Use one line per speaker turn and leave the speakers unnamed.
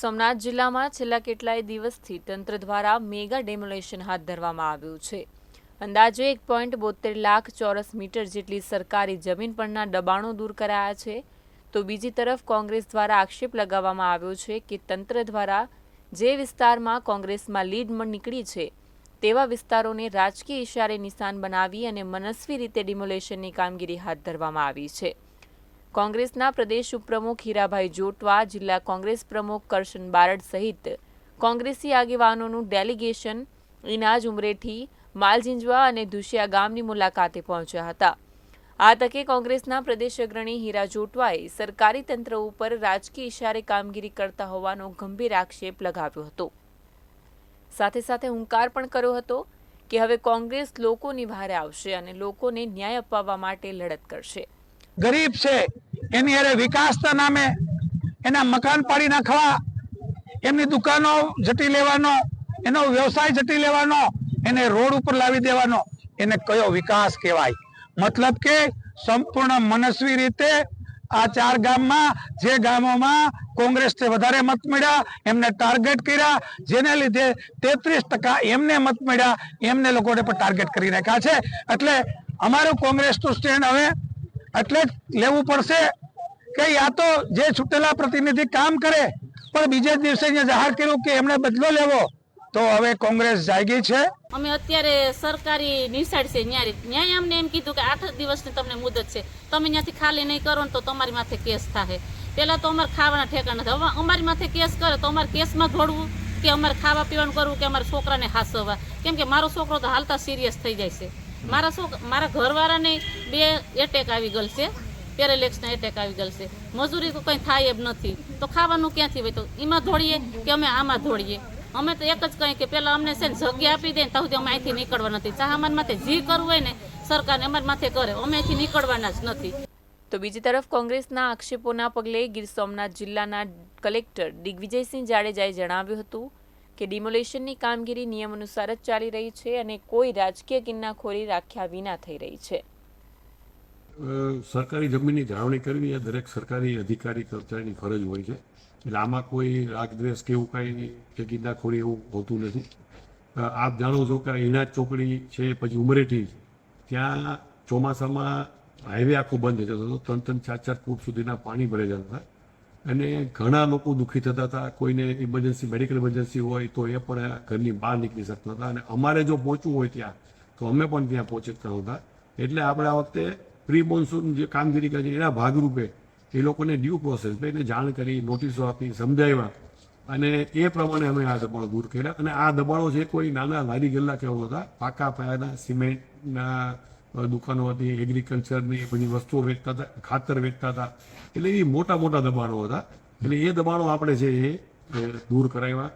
સોમનાથ જિલ્લામાં છેલ્લા કેટલાય દિવસથી તંત્ર દ્વારા મેગા ડેમોલેશન હાથ ધરવામાં આવ્યું છે. અંદાજે એક પોઈન્ટ બોતેર લાખ ચોરસ મીટર જેટલી સરકારી જમીન પરના દબાણો દૂર કરાયા છે. તો બીજી તરફ કોંગ્રેસ દ્વારા આક્ષેપ લગાવવામાં આવ્યો છે કે તંત્ર દ્વારા જે વિસ્તારમાં કોંગ્રેસમાં લીડ નીકળી છે, તેવા વિસ્તારોને રાજકીય ઇશારે નિશાન બનાવી અને મનસ્વી રીતે ડિમોલેશનની કામગીરી હાથ ધરવામાં આવી છે. કોંગ્રેસના પ્રદેશ ઉપપ્રમુખ હીરાભાઈ જોટવા, જિલ્લા કોંગ્રેસ પ્રમુખ કરશન બારડ સહિત કોંગ્રેસી આગેવાનોનું ડેલિગેશન ઇનાજ ઉમરેઠી માલજીંજવા અને ધુશિયા ગામની મુલાકાતે પહોંચ્યા હતા. આ તકે કોંગ્રેસના પ્રદેશ અગ્રણી હીરા જોટવાએ સરકારી તંત્ર ઉપર રાજકીય ઇશારે કામગીરી કરતા હોવાનો ગંભીર આક્ષેપ લગાવ્યો હતો. સાથે સાથે હુંકાર પણ કર્યો હતો કે હવે કોંગ્રેસ લોકોની ભારે આવશે અને લોકોને ન્યાય અપાવવા માટે લડત કરશે.
ગરીબ છે, એની અરે વિકાસના નામે એના મકાન પાડી નાખવા, એમની દુકાનો જટી લેવાનો, એનો વ્યવસાય જટી લેવાનો, એને રોડ ઉપર લાવી દેવાનો, એને કયો વિકાસ કહેવાય? મતલબ કે સંપૂર્ણ મનસ્વી રીતે આ ચાર ગામમાં, જે ગામોમાં કોંગ્રેસને વધારે મત મળ્યા, એમને ટાર્ગેટ કર્યા, જેને લીધે તેત્રીસ ટકા એમને મત મળ્યા, એમને લોકોને પણ ટાર્ગેટ કરી નાખ્યા છે. એટલે અમારું કોંગ્રેસનું સ્ટેન્ડ હવે એટલે જ લેવું પડશે કે યા તો જે છૂટેલા પ્રતિનિધિ કામ કરે, પણ બીજે જ દિવસે જાહેર કર્યું કે એમણે બદલો લેવો, તો હવે કોંગ્રેસ જાગી છે.
અમે અત્યારે સરકારી નિશાળ છે, ન્યારે ન્યાય અમને એમ કીધું કે આઠ દિવસની તમને મુદત છે. તમે ત્યાંથી ખાલી નહીં કરો ને તો તમારી માથે કેસ થાય પેલા તો અમારે ખાવાના ઠેકા નથી. હવે અમારી માથે કેસ કરે તો અમારે કેસમાં દોડવું કે અમારે ખાવા પીવાનું કરવું કે અમારા છોકરાને હાસવવા? કેમ કે મારો છોકરો તો હાલતા સિરિયસ થઈ જાય છે. મારા શું મારા ઘરવાળાને બે એટેક આવી ગયેલ છે. પેરેલેક્સના એટેક આવી ગયેલ છે. મજૂરી તો કંઈ થાય એમ નથી. તો ખાવાનું ક્યાંથી હોય? તો એમાં ધોળીએ કે અમે આમાં ધોળીએ અમે તો એક જ કહીએ કે પેલા અમને છે ને જગ્યા આપી દે ને તો અમે અહીંથી નીકળવા નથી. ચાહમાન માથે જે કરવું હોય ને, સરકારને અમારી માથે કરે. અમે અહીંથી નીકળવાના જ નથી.
તો બીજી તરફ કોંગ્રેસના આક્ષેપોના પગલે ગીર સોમનાથ જિલ્લાના કલેક્ટર દિગ્વિજયસિંહ જાડેજાએ જણાવ્યું હતું કે ડિમોલેશનની કામગીરી નિયમ અનુસાર જ ચાલી રહી છે અને કોઈ રાજકીય કિન્નાખોરી રાખ્યા વિના થઈ રહી છે.
સરકારી જમીનની જાળવણી કરવી એ દરેક સરકારી અધિકારી કર્મચારીની ફરજ હોય છે. એટલે આમાં કોઈ રાગદ્વેષ કે એવું કાંઈ કે ગીંદાખોરી એવું હોતું નથી. આપ જાણો છો કે ઇનાજ ચોકડી છે, પછી ઉમરેઠી ત્યાં ચોમાસામાં હાઈવે આખો બંધ થઈ જતો હતો ત્રણ ત્રણ ચાર ચાર ફૂટ સુધીના પાણી ભરાઈ જતા હતા. અને ઘણા લોકો દુઃખી થતા હતા. કોઈને ઇમરજન્સી મેડિકલ ઇમરજન્સી હોય તો એ પણ ઘરની બહાર નીકળી શકતા હતા. અને અમારે જો પહોંચવું હોય ત્યાં, તો અમે પણ ત્યાં પહોંચી શકતા હતા. એટલે આપણે આ વખતે પ્રી મોન્સૂન જે કામગીરી કરી એના ભાગરૂપે એ લોકોને ડ્યુ પ્રોસેસ એને જાણ કરી નોટિસો આપી, સમજાવ્યા. અને એ પ્રમાણે અમે આ દબાણો દૂર કર્યા. અને આ દબાણો છે કોઈ નાના લારી ગલ્લા કેવા હતા પાકા પાયાના સિમેન્ટના દુકાનો હતી એગ્રીકલ્ચરની બધી વસ્તુઓ વેચતા હતા, ખાતર વેચતા હતા. એટલે એ મોટા મોટા દબાણો હતા. એટલે એ દબાણો આપણે છે, એ દૂર કરાવ્યા.